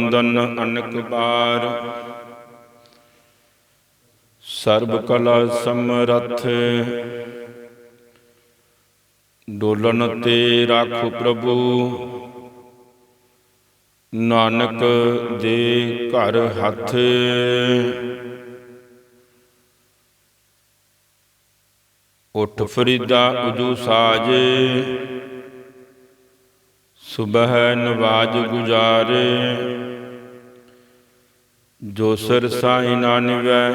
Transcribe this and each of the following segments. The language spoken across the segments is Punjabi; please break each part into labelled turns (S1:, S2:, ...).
S1: ਬੰਦਨ ਅਨਕ ਬਾਰ ਸਰਬ ਕਲਾ ਸਮਰੱਥ। ਡੋਲਨ ਤੇ ਰਾਖੁ ਪ੍ਰਭੂ। ਨਾਨਕ ਦੇ ਘਰ ਹੱਥ। ਉਠ ਫਰੀਦਾ ਉਜੂ ਸਾਜ। ਸੁਬਹ ਨਵਾਜ ਗੁਜਾਰੇ। ਜੋਸਰ ਸਾਈ ਨਾ ਨਿਵੈ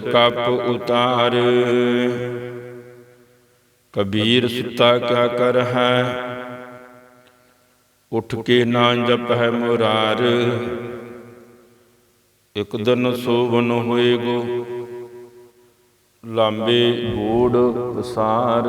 S1: ਕਪ ਉਤਾਰ। ਕਬੀਰ ਸੁਤਾ ਕਿਆ ਕਰ ਹੈ, ਉਠ ਕੇ ਨਾਂ ਜਪ ਹੈ ਮੁਰਾਰ। ਇਕ ਦਿਨ ਸੋਵਨ ਹੋਏਗੋ, ਲਾਂਬੇ ਗੂੜ ਪਸਾਰ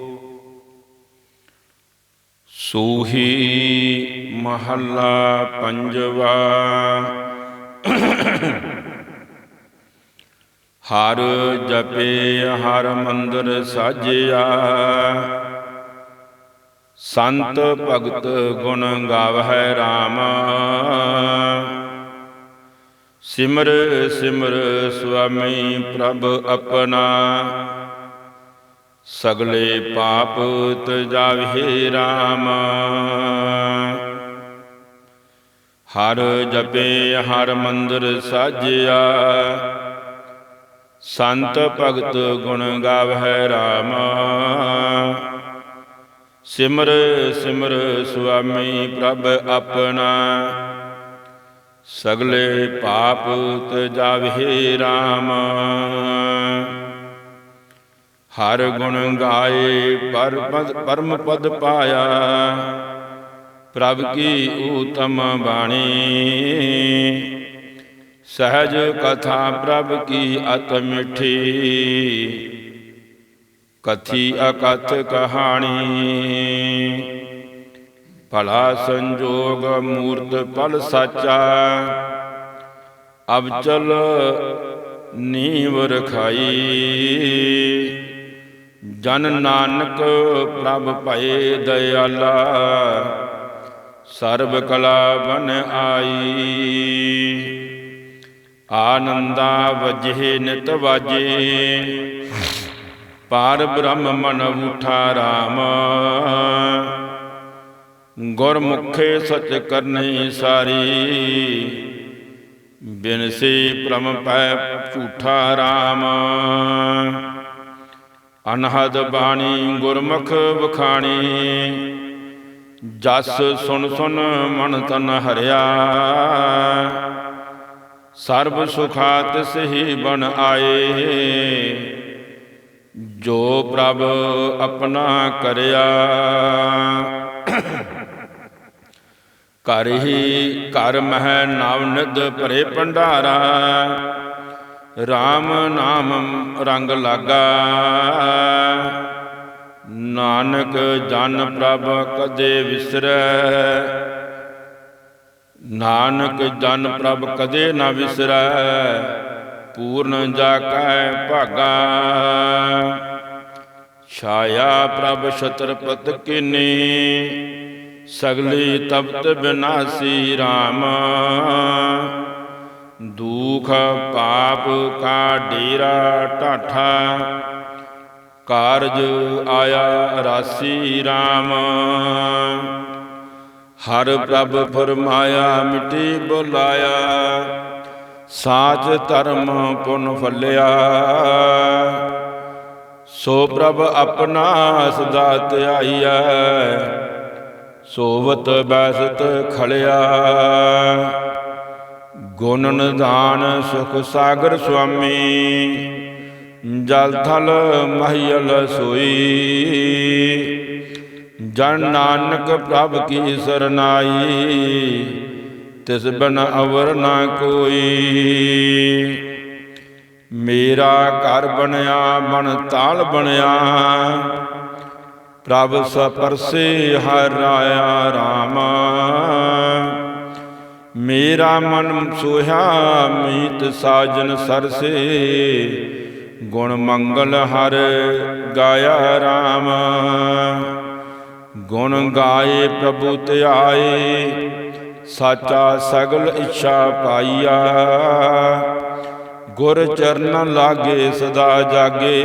S1: ਸੂਹੀ ਮਹੱਲਾ ਪੰਜਵਾ। ਹਰ ਜਪੇ, ਹਰ ਮੰਦਰ ਸਾਜਿਆ। ਸੰਤ ਭਗਤ ਗੁਣ ਗਾਵਹਿ RAM ਸਿਮਰ ਸਿਮਰ ਸੁਆਮੀ ਪ੍ਰਭ ਆਪਣਾ। ਸਗਲੇ ਪਾਪ ਤਜਾਵੇ RAM ਹਰ ਜਪੇ, ਹਰ ਮੰਦਰ ਸਾਜਿਆ। ਸੰਤ ਭਗਤ ਗੁਣ ਗਾਵਹਿ RAM ਸਿਮਰ ਸਿਮਰ ਸੁਆਮੀ ਪ੍ਰਭ ਆਪਣਾ। ਸਗਲੇ ਪਾਪ ਤਜਾਵੇ RAM ਹਰ ਗੁਣ ਗਾਏ ਪਰ ਪਦ ਪਰਮ ਪਦ ਪਾਇਆ ਪ੍ਰਭ ਕੀ ਊਤਮ ਬਾਣੀ ਸਹਜ ਕਥਾ ਪ੍ਰਭ ਕੀ ਅਤ ਮਿਠੀ ਕਥੀ ਅਕਥ ਕਹਾਣੀ ਭਲਾ ਸੰਜੋਗ ਮੂਰਤ ਪਲ ਸਾਚਾ ਅਬ ਚਲ ਨੀਵ ਰਖਾਈ ਜਨ ਨਾਨਕ ਪ੍ਰਭ ਭਏ ਦਇਆਲਾ, ਸਰਬ ਕਲਾ ਬਨ ਆਈ। ਆਨੰਦਾ ਵਜੇ ਨਿਤ ਵਾਜੇ, ਪਾਰ ਬ੍ਰਹਮ ਮਨ ਉਠਾ RAM ਗੁਰਮੁਖੇ ਸਚ ਕਰਨੀ ਸਾਰੀ ਬਿਨਸੇ ਪ੍ਰਮ ਪੈ ਝੂਠਾ ਰਾਮ। ਅਨਹਦ ਬਾਣੀ ਗੁਰਮੁਖ ਵਖਾਣੀ। ਜਸ ਸੁਣ ਸੁਣ ਮਨ ਤਨ ਹਰਿਆ। ਸਰਬ ਸੁਖਾਤ ਸਹੀ ਬਨ ਆਏ। ਜੋ ਪ੍ਰਭ ਆਪਣਾ ਕਰਿਆ। ਘਰ ਹੀ ਘਰ ਮਹਿ ਨਵ ਨਿਧ ਭਰੇ ਭੰਡਾਰਾ। RAM ਨਾਮ ਰੰਗ ਲਾਗਾ। ਨਾਨਕ ਜਨ ਪ੍ਰਭ ਕਦੇ ਵਿਸਰੈ। ਨਾਨਕ ਜਨ ਪ੍ਰਭ ਕਦੇ ਨਾ ਵਿਸਰੈ, ਪੂਰਨ ਜਾ ਕੈ ਭਾਗਾ। ਛਾਇਆ ਪ੍ਰਭ ਛਤਰਪਤ ਕਿਨੀ, ਸਗਲੀ ਤਪਤ ਬਿਨਾਸੀ RAM ਦੁਖ ਪਾਪ ਕਾ ਡੇਰਾ ਢਾਠਾ, ਕਾਰਜ ਆਇਆ ਰਾਸੀ RAM ਹਰ ਪ੍ਰਭ ਫਰਮਾਇਆ, ਮਿਟੀ ਬੁਲਾਇਆ, ਸਾਚ ਧਰਮ ਪੁਨ ਫਲਿਆ। ਸੋ ਪ੍ਰਭ ਆਪਣਾ ਸਦਾ ਧਿਆਈਐ, ਸੋਵਤ ਬੈਸਤ ਖਲਿਆ। ਗੁਣ ਨਿਧਾਨ ਸੁਖ ਸਾਗਰ ਸੁਆਮੀ, ਜਲ ਥਲ ਮਹੀਲ ਸੋਈ। ਜਨ ਨਾਨਕ ਪ੍ਰਭ ਕੀ ਸਰਨਾਈ ਤਿਸ ਬਿਨ ਅਵਰ ਨਾ ਕੋਈ। ਮੇਰਾ ਘਰ ਬਣਿਆ ਬਣ ਤਾਲ ਬਣਿਆ। ਪ੍ਰਭ ਸਪਰਸੇ ਹਰ ਰਾਇਆ ਰਾਮਾ। ਮੇਰਾ ਮਨ ਸੁਹਾ ਮੀਤ ਸਾਜਨ ਸਰਸੇ, ਗੁਣ ਮੰਗਲ ਹਰ ਗਾਇਆ RAM ਗੁਣ ਗਾਏ ਪ੍ਰਭੂ ਧਿਆਏ ਸਾਚਾ ਸਗਲ ਇੱਛਾ ਪਾਈਆ। ਗੁਰ ਚਰਨ ਲਾਗੇ ਸਦਾ ਜਾਗੇ,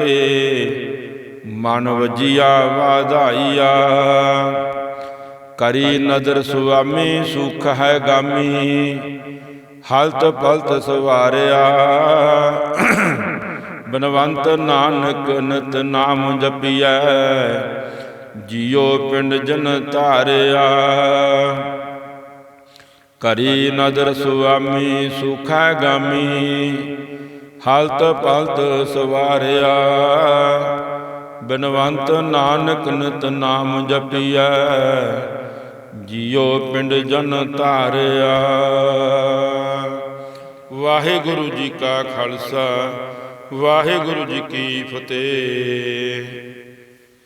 S1: ਮਨ ਵਜੀਆ ਵਾਧਾਈਆ। ਕਰੀ ਨਦਰ ਸੁਆਮੀ ਸੁਖ ਹੈ ਗਾਮੀ। ਹਲਤ ਪਲਤ ਸਵਾਰਿਆ। ਬਨਵੰਤ ਨਾਨਕ ਨਤ ਨਾਮ ਜਪੀਐ। ਜਿਉ ਪਿੰਡ ਜਨ ਧਾਰਿਆ। ਕਰੀ ਨਦਰ ਸੁਆਮੀ ਸੁਖ ਹੈ ਗਾਮੀ। ਹਲਤ ਪਲਤ ਸਵਾਰਿਆ। ਬਿਨਵੰਤ ਨਾਨਕ ਨਤ ਨਾਮ ਜਪੀਐ। ਜਿਉ ਪਿੰਡ ਜਨ ਧਾਰਿਆ। ਵਾਹਿਗੁਰੂ ਜੀ ਕਾ ਖਾਲਸਾ ਵਾਹਿਗੁਰੂ ਜੀ ਕੀ ਫਤਿਹ।